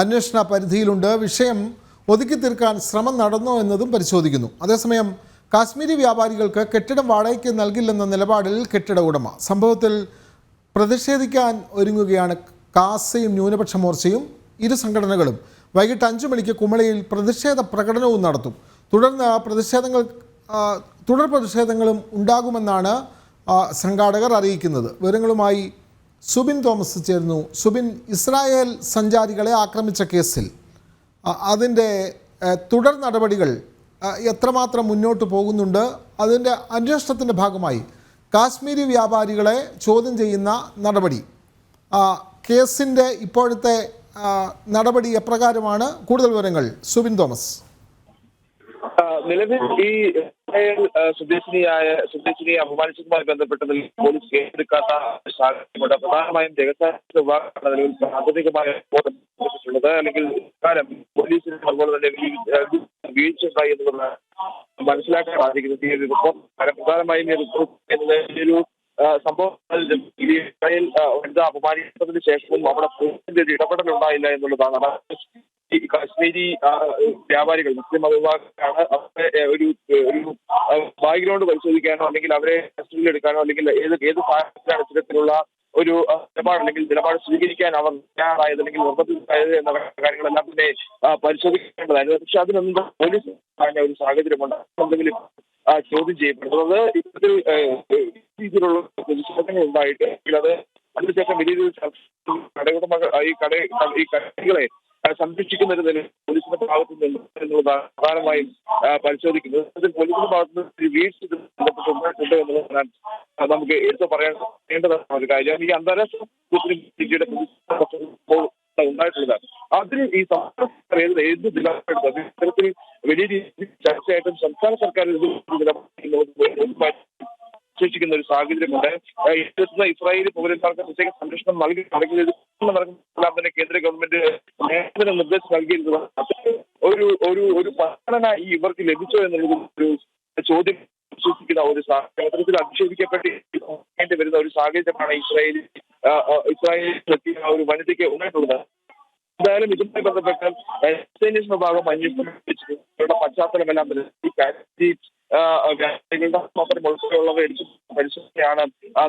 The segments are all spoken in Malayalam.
അന്വേഷണ പരിധിയിലുണ്ട്. വിഷയം ഒതുക്കി തീർക്കാൻ ശ്രമം നടന്നോ എന്നതും പരിശോധിക്കുന്നു. അതേസമയം കാശ്മീരി വ്യാപാരികൾക്ക് കെട്ടിടം വാടകയ്ക്ക് നൽകില്ലെന്ന നിലപാടിൽ കെട്ടിട ഉടമ. സംഭവത്തിൽ പ്രതിഷേധിക്കാൻ ഒരുങ്ങുകയാണ് കാസയും ന്യൂനപക്ഷ മോർച്ചയും. ഇരു സംഘടനകളും വൈകിട്ട് അഞ്ചു മണിക്ക് കുമളിയിൽ പ്രതിഷേധ പ്രകടനവും നടത്തും. തുടർന്ന് പ്രതിഷേധങ്ങൾ തുടർ പ്രതിഷേധങ്ങളും ഉണ്ടാകുമെന്നാണ് സംഘാടകർ അറിയിക്കുന്നത്. വിവരങ്ങളുമായി സുബിൻ തോമസ് ചേരുന്നു. സുബിൻ ഇസ്രായേൽ സഞ്ചാരികളെ ആക്രമിച്ച കേസിൽ അതിന്റെ തുടർ നടപടികൾ എത്രമാത്രം മുന്നോട്ട് പോകുന്നുണ്ട്? അതിന്റെ അന്വേഷണത്തിന്റെ ഭാഗമായി കാശ്മീരി വ്യാപാരികളെ ചോദ്യം ചെയ്യുന്ന നടപടി. കേസിന്റെ ഇപ്പോഴത്തെ നടപടി എപ്രകാരമാണ്? കൂടുതൽ വിവരങ്ങൾ സുബിൻ തോമസ്. നിലവിൽ ഈ സ്വദേശിനിയായ സ്വദേശിനിയെ അപമാനിച്ചതുമായി ബന്ധപ്പെട്ടതിൽ പോലീസ് കേസെടുക്കാത്ത സാഹചര്യമുണ്ട്. പ്രധാനമായും ജഗസാഹിത്യ വിഭാഗമാണ് നിലവിൽ പ്രാഥമികമായ റിപ്പോർട്ട് അല്ലെങ്കിൽ ഇക്കാലം പോലീസിന് അതുപോലെ തന്നെ വീഴ്ചയുണ്ടായി എന്നുള്ളത് മനസ്സിലാക്കാൻ സാധിക്കുന്നത് ഈ ഒരു റിപ്പോർട്ട് പ്രധാനമായും ഈ റിപ്പോർട്ട് ഒരു സംഭവം വനിത അപമാനിച്ചതിന് ശേഷവും അവിടെ പോലീസിന്റെ ഒരു ഇടപെടൽ ഉണ്ടായില്ല എന്നുള്ളതാണ്. ഈ കാശ്മീരി വ്യാപാരികൾ മുസ്ലിം മതവിഭാഗക്കാരാണ് അവരെ ഒരു ഒരു ബാക്ക്ഗ്രൗണ്ട് പരിശോധിക്കാനോ അല്ലെങ്കിൽ അവരെ കസ്റ്റഡിയിൽ എടുക്കാനോ അല്ലെങ്കിൽ ഏത് ഏത് സാഹചര്യത്തിലാണ് ഒരു നിലപാട് അല്ലെങ്കിൽ നിലപാട് സ്വീകരിക്കാൻ അവർ തയ്യാറായത് അല്ലെങ്കിൽ നിർബന്ധിതരായത് എന്ന കാര്യങ്ങളെല്ലാം തന്നെ പരിശോധിക്കേണ്ടതായിരുന്നു. പക്ഷെ അതിനൊന്നും പോലീസ് പറഞ്ഞ ഒരു സാഹചര്യമുണ്ട്. എന്തെങ്കിലും ചോദ്യം ചെയ്യപ്പെടുന്നത് ഇത്തരത്തിൽ രീതിയിലുള്ള പ്രതിഷേധങ്ങൾ ഉണ്ടായിട്ട് അത് അതിനുശേഷം വലിയ രീതിയിൽ കടയുടമകൾ ഈ ഈ കടകളെ ആ, സംരക്ഷിക്കുന്ന ഒരു നില പോലീസിന്റെ ഭാഗത്തു നിന്ന് എന്നുള്ളതാണ് പ്രധാനമായും പരിശോധിക്കുന്നത് പോലീസിന്റെ ഭാഗത്ത് നിന്ന് വീഴ്ച ഇത് ബന്ധപ്പെട്ട് ഉണ്ടായിട്ടുണ്ട് എന്നുള്ളതാണ് നമുക്ക് എടുത്തു പറയേണ്ടതാണ് ഒരു കാര്യം. ഈ അന്താരാഷ്ട്ര മുസ്ലിം ലീഗിയുടെ പ്രതിഷേധം ഉണ്ടായിട്ടുള്ളത് അതിന് ഈ സംസ്ഥാന ഏത് നിലപാടെടുത്തത് ഇത്തരത്തിൽ വലിയ രീതിയിൽ ചർച്ചയായിട്ടും സംസ്ഥാന സർക്കാർ സൂക്ഷിക്കുന്ന ഒരു സാഹചര്യമുണ്ട്. ഇത്തരത്തിലുള്ള ഇസ്രായേലി പൗരന്മാർക്ക് പ്രത്യേക സംരക്ഷണം നൽകി നടക്കുന്ന തന്നെ കേന്ദ്ര ഗവൺമെന്റ് നേരത്തെ നിർദ്ദേശം നൽകിയിരുന്നത് ഒരു ഒരു ഒരു പരിഗണന ഈ ഇവർക്ക് ലഭിച്ചോ എന്നുള്ളത് ഒരു ചോദ്യം സൂചിപ്പിക്കുന്ന ഒരു സാഹചര്യത്തിൽ അധിക്ഷേപിക്കപ്പെട്ട് വരുന്ന ഒരു സാഹചര്യമാണ് ഇസ്രായേൽ ഇസ്രായേലിൽ എത്തിയ ഒരു വനിതയ്ക്ക് ഉണ്ടായിട്ടുള്ളത് എന്തായാലും ഇതുമായി ബന്ധപ്പെട്ട് ഭാഗം അന്വേഷണം പശ്ചാത്തലമെല്ലാം ഈ മാത്രം ഉൾപ്പെടെയുള്ളവ എടുത്ത് പരിശോധനയാണ്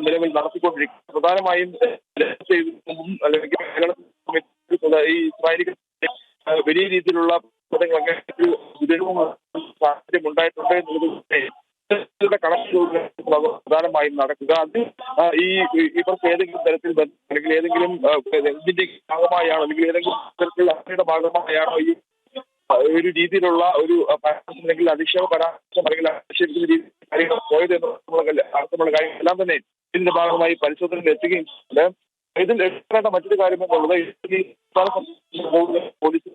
നിലവിൽ നടത്തിക്കൊണ്ടിരിക്കുന്നത്. പ്രധാനമായും അല്ലെങ്കിൽ ഈ ഇസ്രായേലികൾ വലിയ രീതിയിലുള്ള സാഹചര്യം എന്നുള്ളത് പ്രധാനമായും നടക്കുക. അത് ഈ ഇവർക്ക് ഏതെങ്കിലും തരത്തിൽ അല്ലെങ്കിൽ ഏതെങ്കിലും ഇതിന്റെ ഭാഗമായാണോ അല്ലെങ്കിൽ ഏതെങ്കിലും തരത്തിലുള്ള അവരുടെ ഭാഗമായാണോ ഈ ഒരു രീതിയിലുള്ള ഒരു അല്ലെങ്കിൽ അധിക്ഷേപ പരാമർശം അല്ലെങ്കിൽ അധിക്ഷേപിക്കുന്ന രീതി കാര്യങ്ങൾ പോയത് എന്നുള്ള എല്ലാം തന്നെ ഇതിന്റെ ഭാഗമായി പരിശോധനയിൽ എത്തുകയും ഇതിൽ എടുക്കേണ്ട മറ്റൊരു കാര്യം എന്നുള്ളത് പോലീസ്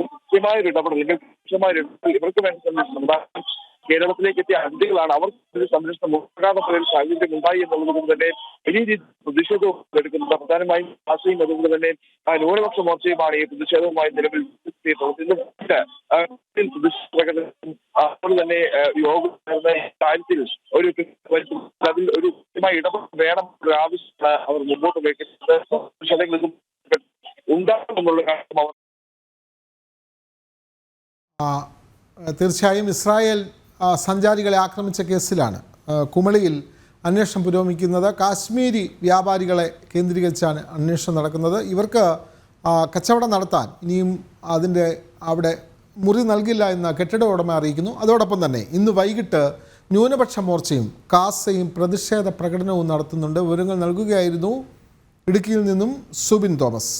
കൃത്യമായ ഒരു ഇടപെടൽ അല്ലെങ്കിൽ കൃത്യമായ ഒരു ഇടപെടൽ ഇവർക്ക് വേണ്ടി സംരക്ഷണം. കേരളത്തിലേക്ക് എത്തിയ അതിഥികളാണ് അവർ ഒരു സംരക്ഷണം ഉണ്ടാകാത്ത ഒരു സാഹചര്യം ഉണ്ടായി എന്നുള്ളത് കൊണ്ട് തന്നെ വലിയ രീതിയിൽ പ്രതിഷേധവും എടുക്കുന്നുണ്ട് പ്രധാനമായും ആശയും അതുകൊണ്ട് തന്നെ ന്യൂനപക്ഷ മോർച്ചയുമാണ് ഈ പ്രതിഷേധവുമായി നിലവിൽ ഒരു ഒരു വേണം അവർ തീർച്ചയായും ഇസ്രായേൽ സഞ്ചാരികളെ ആക്രമിച്ച കേസിലാണ് കുമളിയിൽ അന്വേഷണം പുരോഗമിക്കുന്നത്. കാശ്മീരി വ്യാപാരികളെ കേന്ദ്രീകരിച്ചാണ് അന്വേഷണം നടക്കുന്നത്. ഇവർക്ക് കച്ചവടം നടത്താൻ ഇനിയും അതിന്റെ അവിടെ മുറി നൽകില്ല എന്ന് കെട്ടിട ഉടമ അറിയിക്കുന്നു. അതോടൊപ്പം തന്നെ ഇന്ന് വൈകിട്ട് ന്യൂനപക്ഷ മോർച്ചയും കാസയും പ്രതിഷേധ പ്രകടനവും നടത്തുന്നുണ്ട്. വിവരങ്ങൾ നൽകുകയായിരുന്നു ഇടുക്കിയിൽ നിന്നും സുബിൻ തോമസ്.